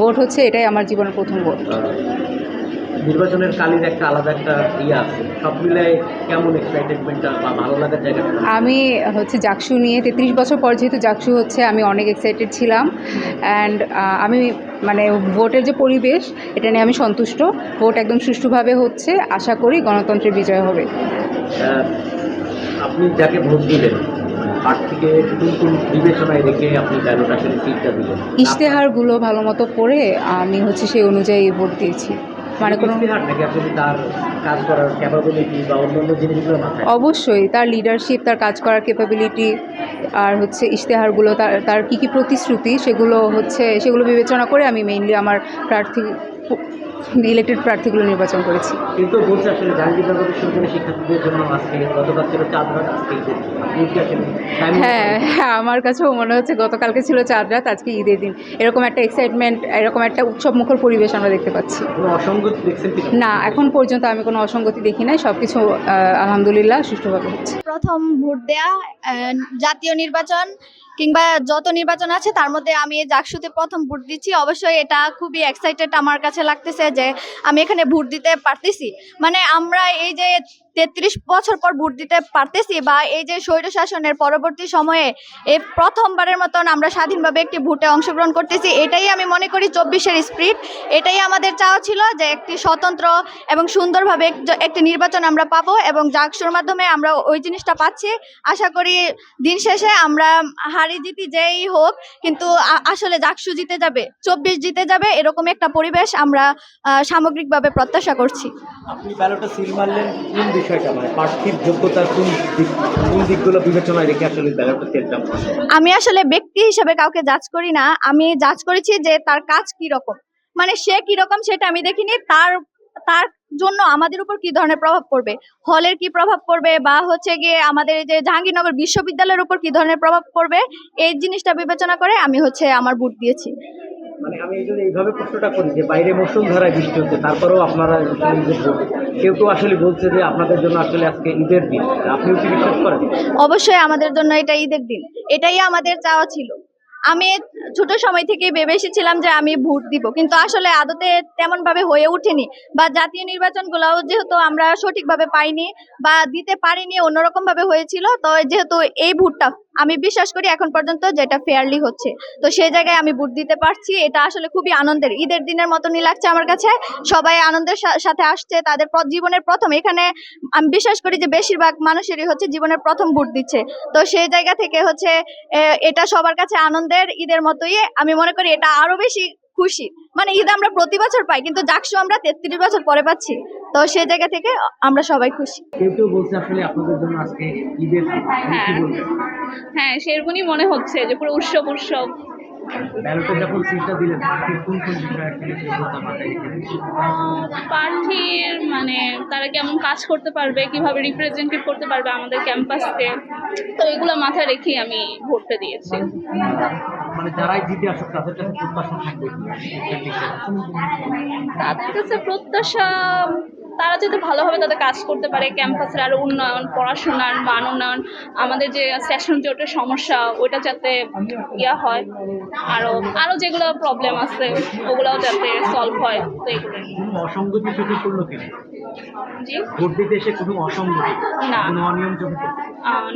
Vote হচ্ছে এটাই আমার জীবনের প্রথম ভোট। নির্বাচনের কালীর একটা আলাদা একটা ইয়ে আছে। সব মিলাই কেমন এক্সাইটেডমেন্টটা বা ভালো লাগার জায়গাটা? আমি হচ্ছে জাকসু নিয়ে তেত্রিশ বছর পর যেহেতু জাকসু হচ্ছে আমি অনেক এক্সাইটেড ছিলাম। অ্যান্ড আমি মানে ভোটের যে পরিবেশ এটা নিয়ে আমি সন্তুষ্ট। ভোট একদম সুষ্ঠুভাবে হচ্ছে আশা করি গণতন্ত্রের বিজয় হবে। আপনি যাকে ভোট দিলেন তার থেকে কোন কোন বিবেচনায় রেখে আপনি ব্যালট আসলে সিটটা দিলেন? ইশতেহারগুলো ভালো মতো পড়ে আমি হচ্ছে সেই অনুযায়ী ভোট দিয়েছি। মানে কোনো ইশতেহার নাকি আসলে তার কাজ করার ক্যাপাবিলিটি বা অন্যান্য জিনিসগুলো অবশ্যই তার লিডারশিপ তার কাজ করার ক্যাপাবিলিটি আর হচ্ছে ইশতেহারগুলো তার তার কী কী প্রতিশ্রুতি সেগুলো হচ্ছে সেগুলো বিবেচনা করে আমি মেইনলি আমার প্রার্থী ইলেক্টেড প্রার্থীগুলো নির্বাচন করেছি। কিন্তু বলছে আসলে শিক্ষার্থীদের জন্য আজকে গতকাল ছিল চাঁদ রাত আজকে হ্যাঁ হ্যাঁ আমার কাছেও মনে হচ্ছে গতকালকে ছিল চাঁদ রাত আজকে ঈদের দিন। এরকম একটা এক্সাইটমেন্ট এরকম একটা উৎসব মুখর পরিবেশ আমরা দেখতে পাচ্ছি। অসঙ্গতি না এখন পর্যন্ত আমি কোনো অসঙ্গতি দেখি নাই সব কিছু আলহামদুলিল্লাহ সুষ্ঠুভাবে হচ্ছে। প্রথম ভোট দেয়া জাতীয় নির্বাচন কিংবা যত নির্বাচন আছে তার মধ্যে আমি জাকসুতে প্রথম ভোট দিচ্ছি। অবশ্যই এটা খুবই এক্সাইটেড আমার কাছে লাগতেছে যে আমি এখানে ভোট দিতে পারতেছি। মানে আমরা এই যে তেত্রিশ বছর পর ভোট দিতে পারতেছি বা এই যে স্বৈর শাসনের পরবর্তী সময়ে এই প্রথমবারের মতন আমরা স্বাধীনভাবে একটি ভোটে অংশগ্রহণ করতেছি, এটাই আমি মনে করি চব্বিশের স্প্রিট। এটাই আমাদের চাওয়া ছিল যে একটি স্বতন্ত্র এবং সুন্দরভাবে একটি নির্বাচন আমরা পাবো এবং জাকসুর মাধ্যমে আমরা ওই জিনিসটা পাচ্ছি। আশা করি দিন শেষে আমরা হারি জিতি যেই হোক, কিন্তু আসলে জাকসু জিতে যাবে, চব্বিশ জিতে যাবে, এরকম একটা পরিবেশ আমরা সামগ্রিকভাবে প্রত্যাশা করছি। আপনি ব্যালটটা সিল মারলেন বিষয়টা মানে প্রার্থীর যোগ্যতার কোন দিক কোন দিকগুলো বিবেচনায় রেখে আসলে ব্যালটটা সিলটা আমি আসলে ব্যক্তি হিসেবে কাউকে জাজ করি না। আমি জাজ করেছি যে তার কাজ কি রকম মানে সে কি রকম সেটা আমি দেখিনি। তার তার জন্য আমাদের উপর কি ধরনের প্রভাব পড়বে? হলের কি প্রভাব পড়বে? বা হচ্ছে গিয়ে আমাদের যে জাহাঙ্গীরনগর বিশ্ববিদ্যালয়ের উপর কি ধরনের প্রভাব পড়বে? এই জিনিসটা বিবেচনা করে আমি হচ্ছে আমার ভোট দিয়েছি। মানে আমি এইভাবে প্রশ্নটা করি যে বাইরে মৌসুম ধারায় বৃষ্টি হচ্ছে তারপরেও আপনারা কেউ কেউ আসলে বলছে যে আপনাদের জন্য আসলে আজকে ঈদের দিন। আপনিও কি বিশ্বাস করেন? অবশ্যই আমাদের জন্য এটা ঈদের দিন। এটাই আমাদের চাওয়া ছিল। আমি ছোট সময় থেকে ভেবে এসেছিলাম যে আমি ভোট দিব। কিন্তু আসলে আদতে তেমন ভাবে হয়ে ওঠেনি বা জাতীয় নির্বাচন নির্বাচনগুলোও যেহেতু আমরা সঠিকভাবে পাইনি বা দিতে পারিনি অন্যরকম ভাবে হয়েছিল, তো যেহেতু এই ভোটটা আমি বিশ্বাস করি এখন পর্যন্ত যেটা ফেয়ারলি হচ্ছে। তো সেই জায়গায় আমি ভোট দিতে পারছি, এটা আসলে খুবই আনন্দের। ঈদের দিনের মতনই লাগছে আমার কাছে, সবাই আনন্দের সাথে আসছে, তাদের জীবনের প্রথম, এখানে আমি বিশ্বাস করি যে বেশিরভাগ মানুষেরই হচ্ছে জীবনের প্রথম ভোট দিচ্ছে। তো সেই জায়গা থেকে হচ্ছে এটা সবার কাছে আনন্দের ঈদের মতোই আমি মনে করি এটা আরও বেশি খুশি। মানে ঈদ আমরা প্রতি বছর পাই কিন্তু জাকসু আমরা তেত্রিশ বছর পরে পাচ্ছি। তো সেই জায়গা থেকে আমরা সবাই খুশি। কেউ কেউ বলছে আসলে আপনাদের জন্য আজকে ঈদের হ্যাঁ। হ্যাঁ সেরকমই মনে হচ্ছে যে পুরো উৎসব উৎসব। ব্যালটে যখন সিটটা দিলেন কোন কোন বিষয়ে প্রার্থীর মানে তারা কেমন কাজ করতে পারবে কীভাবে রিপ্রেজেন্টেটিভ করতে পারবে আমাদের ক্যাম্পাসকে তো এগুলো মাথায় রেখেই আমি ভোটটা দিয়েছি। মানে যারাই জিতে আসুক তাদের কাছে প্রত্যাশা থাকবে তাদের কাছে প্রত্যাশা তারা যাতে ভালোভাবে তাদের কাজ করতে পারে ক্যাম্পাসের আরও উন্নয়ন পড়াশোনার মান উন্নয়ন আমাদের যে সেশন জোটের সমস্যা ওইটা যাতে ইয়া হয় আরও আরও যেগুলো প্রবলেম আছে ওগুলোও যাতে সলভ হয় তো এগুলো অসঙ্গতি চোখে পড়ল কিনা? জি? ভোট দিতে এসে কোনো অসঙ্গতি? না। কোনো অনিয়ম চোখে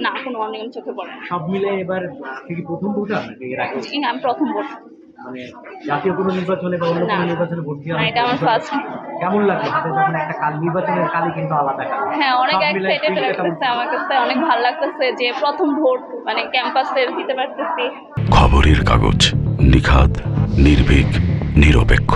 না কোনো অনিয়ম চোখে পড়ে সব মিলে এবার কি প্রথম ভোটার নাকি এর আগে? আমি প্রথম ভোট। মানে জাতীয় কোনো নির্বাচনে বা অন্য কোনো না। নির্বাচনে ভোট দেওয়া এটা আমার first। কেমন লাগল হাতে যখন একটা কাল নির্বাচনের কালই কিন্তু আলাদা কাল? হ্যাঁ অনেক এক্সাইটেড? লাগতেছে আমার কাছে অনেক ভালো লাগতেছে যে প্রথম ভোট মানে ক্যাম্পাসে দিতে পারতেছি। খবরের কাগজ নিখাত নির্ভীক নিরপেক্ষ।